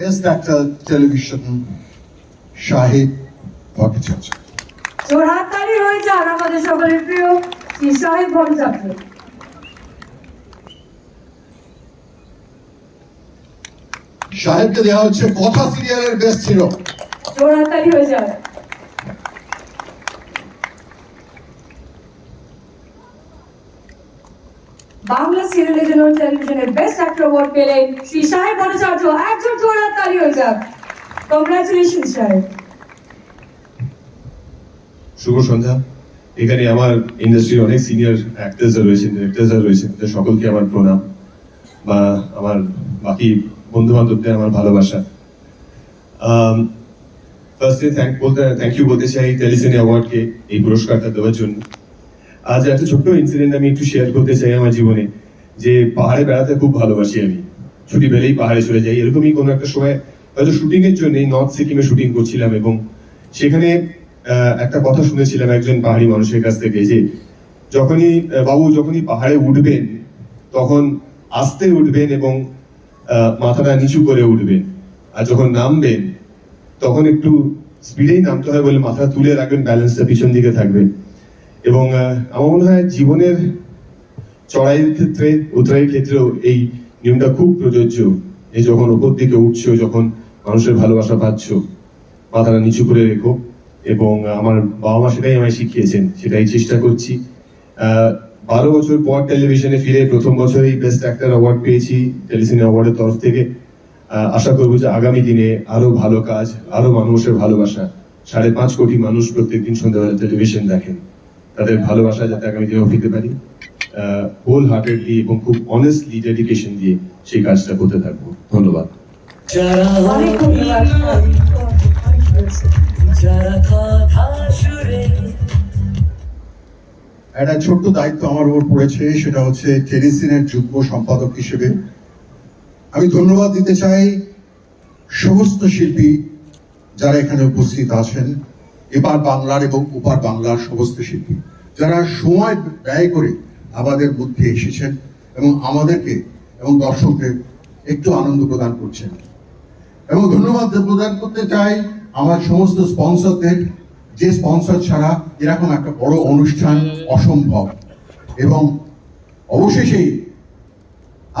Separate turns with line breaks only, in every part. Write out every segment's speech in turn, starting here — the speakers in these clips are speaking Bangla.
Best Actor Television
জোরহাত তালি হয়ে যান আমাদের সকলের প্রিয় শ্রী সাহেব ভট্টাচার্য।
সাহেবকে দেওয়া হচ্ছে কথা সিরিয়ালের বেস্ট হিরো
জোরহাত তালি হয়ে যান। বাংলা সিরিয়ালের জন্য টেলিভিশনের বেস্ট অ্যাক্টর অ্যাওয়ার্ড পেলেন শ্রী সাহেব ভট্টাচার্য। জোরহাত তালি হয়ে যান
শুভ সন্ধ্যা। এখানে আমার ইন্ডাস্ট্রির অনেক সিনিয়র অ্যাক্টার্সরা রয়েছেন ডিরেক্টর্সরা রয়েছেন। তাদের সকলকে আমার প্রণাম বা আমার বাকি বন্ধু বান্ধবদের আমার ভালোবাসা। ফার্স্টে থ্যাংক বলতে থ্যাংক ইউ বলতে চাই টেলিসিনে অ্যাওয়ার্ডকে এই পুরস্কারটা দেওয়ার জন্য। আজ একটা ছোট্ট ইনসিডেন্ট আমি একটু শেয়ার করতে চাই আমার জীবনে, যে পাহাড়ে বেড়াতে খুব ভালোবাসি আমি। ছুটি পেলেই পাহাড়ে চলে যাই। এরকমই কোনো একটা সময় হয়তো শুটিং এর জন্য নর্থ সিকিমে শুটিং করছিলাম এবং সেখানে একটা কথা শুনেছিলাম একজন পাহাড়ি মানুষের কাছ থেকে যে যখনই বাবু যখনই পাহাড়ে উঠবেন, তখন আস্তে উঠবেন এবং মাথাটা নিচু করে উঠবেন। আর যখন নামবেন, তখন একটু স্পিডেই নামতে হয় বলে মাথা তুলে রাখবেন ব্যালেন্সটা পিছন দিকে থাকবে। এবং আমার মনে হয় জীবনের চড়াইয়ের ক্ষেত্রে, উতরাইয়ের ক্ষেত্রেও এই নিয়মটা খুব প্রযোজ্য। এই যখন ওপর দিকে উঠছো, যখন মানুষের ভালোবাসা পাচ্ছ মাথাটা নিচু করে রেখো এবং আমার বাবা মা সেটাই আমায় শিখিয়েছেন, সেটাই চেষ্টা করছি। বারো বছর পর টেলিভিশনে ফিরে প্রথম বছরেই বেস্ট অ্যাক্টর অ্যাওয়ার্ড পেয়েছি টেলিভিশন অ্যাওয়ার্ডের তরফ থেকে। আশা করব যে আগামী দিনে আরও ভালো কাজ, আরও মানুষের ভালোবাসা, সাড়ে পাঁচ কোটি মানুষ প্রত্যেকদিন সন্ধ্যাবেলা টেলিভিশন দেখেন। তাদের ভালোবাসা যাতে আগামী দিনেও পেতে পারি। হোল হার্টেডলি এবং খুব অনেস্টলি ডেডিকেশন দিয়ে সেই কাজটা করতে থাকব। ধন্যবাদ।
একটা ছোট্ট দায়িত্ব আমার উপর পড়েছে সেটা হচ্ছে টেলিসিনের যুগ্ম সম্পাদক হিসেবে। আমি ধন্যবাদ দিতে চাই সমস্ত শিল্পী যারা এখানে উপস্থিত আছেন এবার বাংলার এবং ওপার বাংলার সমস্ত শিল্পী। যারা সময় ব্যয় করে আমাদের মধ্যে এসেছেন এবং আমাদেরকে এবং দর্শকদের একটু আনন্দ প্রদান করছেন। এবং ধন্যবাদ প্রদান করতে চাই আমার সমস্ত স্পন্সরদের, যে স্পন্সর ছাড়া এরকম একটা বড় অনুষ্ঠান অসম্ভব। এবং অবশেষেই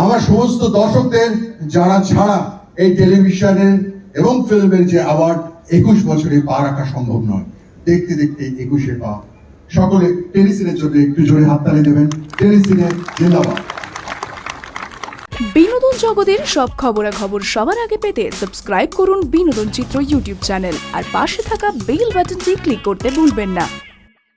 আমার সমস্ত দর্শকদের, যারা ছাড়া এই টেলিভিশনের এবং ফিল্মের যে অ্যাওয়ার্ড একুশ বছরে পা রাখা সম্ভব নয়, দেখতে দেখতে একুশে পা সকলে টেলিসিনের জন্য একটু জোরে হাততালি দেবেন। টেলিসিনে জিন্দাবাদ।
বিনোদন জগতের সব খবরাখবর সবার আগে পেতে সাবস্ক্রাইব করুন বিনোদন চিত্র ইউটিউব চ্যানেল আর পাশে থাকা বেল বাটনটি ক্লিক করতে ভুলবেন না।